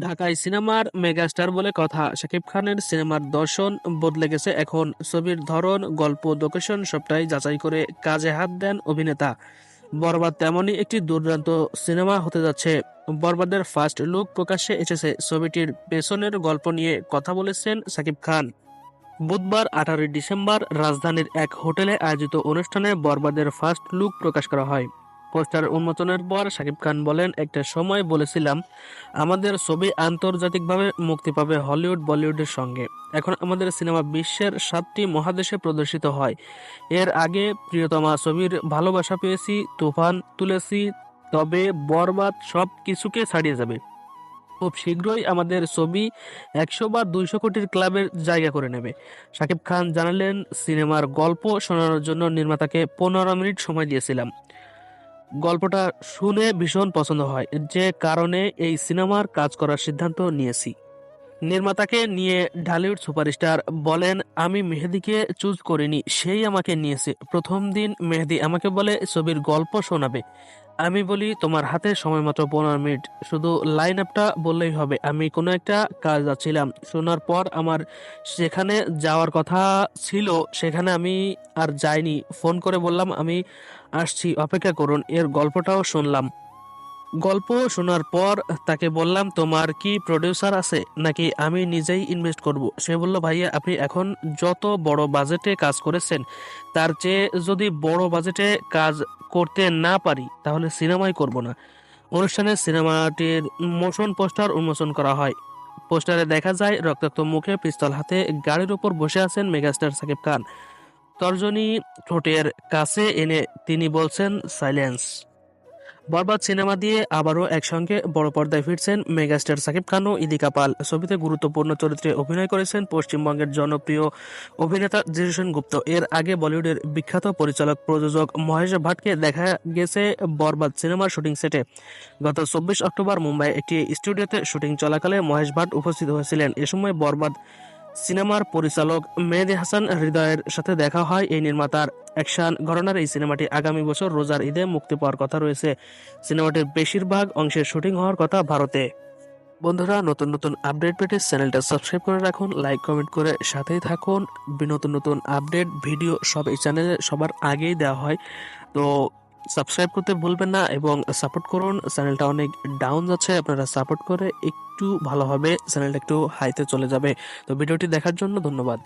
ঢাকায় সিনেমার মেগাস্টার বলে কথা। শাকিব খানের সিনেমার দর্শন বদলে গেছে এখন। ছবির ধরন, গল্প, লোকেশন সবটাই যাচাই করে কাজে হাত দেন অভিনেতা। বরবাদ তেমনই একটি দুর্দান্ত সিনেমা হতে যাচ্ছে। বরবাদের ফার্স্ট লুক প্রকাশ্যে এসেছে। ছবিটির পেছনের গল্প নিয়ে কথা বলেছেন শাকিব খান। বুধবার আঠারোই ডিসেম্বর রাজধানীর এক হোটেলে আয়োজিত অনুষ্ঠানে বরবাদের ফার্স্ট লুক প্রকাশ করা হয়। পোস্টার উন্মোচনের পর শাকিব খান বলেন, একটা সময় বলেছিলাম, আমাদের ছবি আন্তর্জাতিকভাবে মুক্তি পাবে হলিউড, বলিউডের সঙ্গে। এখন আমাদের সিনেমা বিশ্বের সাতটি মহাদেশে প্রদর্শিত হয়। এর আগে প্রিয়তমা ছবির ভালোবাসা পেয়েছি, তুফান তুলেছি, তবে বরবাদ সব কিছুকে ছাড়িয়ে যাবে। খুব শীঘ্রই আমাদের ছবি একশো বা দুইশো কোটির ক্লাবের জায়গা করে নেবে। শাকিব খান জানালেন, সিনেমার গল্প শোনানোর জন্য নির্মাতাকে পনেরো মিনিট সময় দিয়েছিলাম। গল্পটা শুনে ভীষণ পছন্দ হয়। যে কারণে এই সিনেমার কাজ করার সিদ্ধান্ত নিয়েছি। নির্মাতাকে নিয়ে ঢালিউড সুপারস্টার বলেন, আমি মেহেদিকে চুজ করিনি, সেই আমাকে নিয়েছে। প্রথম দিন মেহেদি আমাকে বলে, ছবির গল্প শোনাবে। আমি বলি তোমার হাতে সময় মাত্র পনেরো মিনিট। শুধু লাইন আপটা বললেই হবে। আমি কোনো একটা কাজ যাচ্ছিলাম। শোনার পর আমার সেখানে যাওয়ার কথা ছিল, সেখানে আমি আর যাইনি। ফোন করে বললাম, আমি আসছি, অপেক্ষা করুন। এর গল্পটাও শুনলাম। গল্প শোনার পর তাকে বললাম, তোমার কি প্রডিউসার আছে? নাকি আমি নিজেই ইনভেস্ট করব? সে বলল, ভাইয়া, আপনি এখন যত বড় বাজেটে কাজ করেছেন, তার চেয়ে যদি বড় বাজেটে কাজ করতে না পারি, তাহলে সিনেমাই করব না। অনুষ্ঠানে সিনেমাটির মোশন পোস্টার উন্মোচন করা হয়। পোস্টারে দেখা যায়, রক্তাক্ত মুখে পিস্তল হাতে গাড়ির উপর বসে আছেন মেগাস্টার সাকিব খান। তর্জনী ঠোঁটের কাছে এনে তিনি বলছেন, সাইলেন্স। বরবাদ সিনেমা দিয়ে আবারও একসঙ্গে বড় পর্দায় ফিরছেন মেগাস্টার সাকিব খান ও ইদিকা পাল। ছবিতে গুরুত্বপূর্ণ চরিত্রে অভিনয় করেছেন পশ্চিমবঙ্গের জনপ্রিয় অভিনেতা জিতেন গুপ্ত। এর আগে বলিউডের বিখ্যাত পরিচালক, প্রযোজক মহেশ ভাটকে দেখা গেছে বরবাদ সিনেমার শুটিং সেটে। গত চব্বিশ অক্টোবর মুম্বাই একটি স্টুডিওতে শুটিং চলাকালে মহেশ ভাট উপস্থিত হয়েছিলেন। এ সময় বরবাদ সিনেমার পরিচালক মেহেদি হাসান হৃদয়ের সাথে দেখা হয় এই নির্মাতার। অ্যাকশন ঘটনার এই সিনেমাটি আগামী বছর রোজার ঈদে মুক্তি পাওয়ার কথা রয়েছে। সিনেমাটির বেশিরভাগ অংশের শুটিং হওয়ার কথা ভারতে। বন্ধুরা, নতুন নতুন আপডেট পেতে চ্যানেলটা সাবস্ক্রাইব করে রাখুন, লাইক, কমেন্ট করে সাথেই থাকুন। নতুন নতুন আপডেট, ভিডিও সব এই চ্যানেলে সবার আগেই দেওয়া হয়। তো সাবস্ক্রাইব করতে ভুলবেন না এবং সাপোর্ট করুন। চ্যানেলটা অনেক ডাউন যাচ্ছে, আপনারা সাপোর্ট করে একটু ভালো হবে চ্যানেলটা একটু হাইতে চলে যাবে। তো ভিডিওটি দেখার জন্য ধন্যবাদ।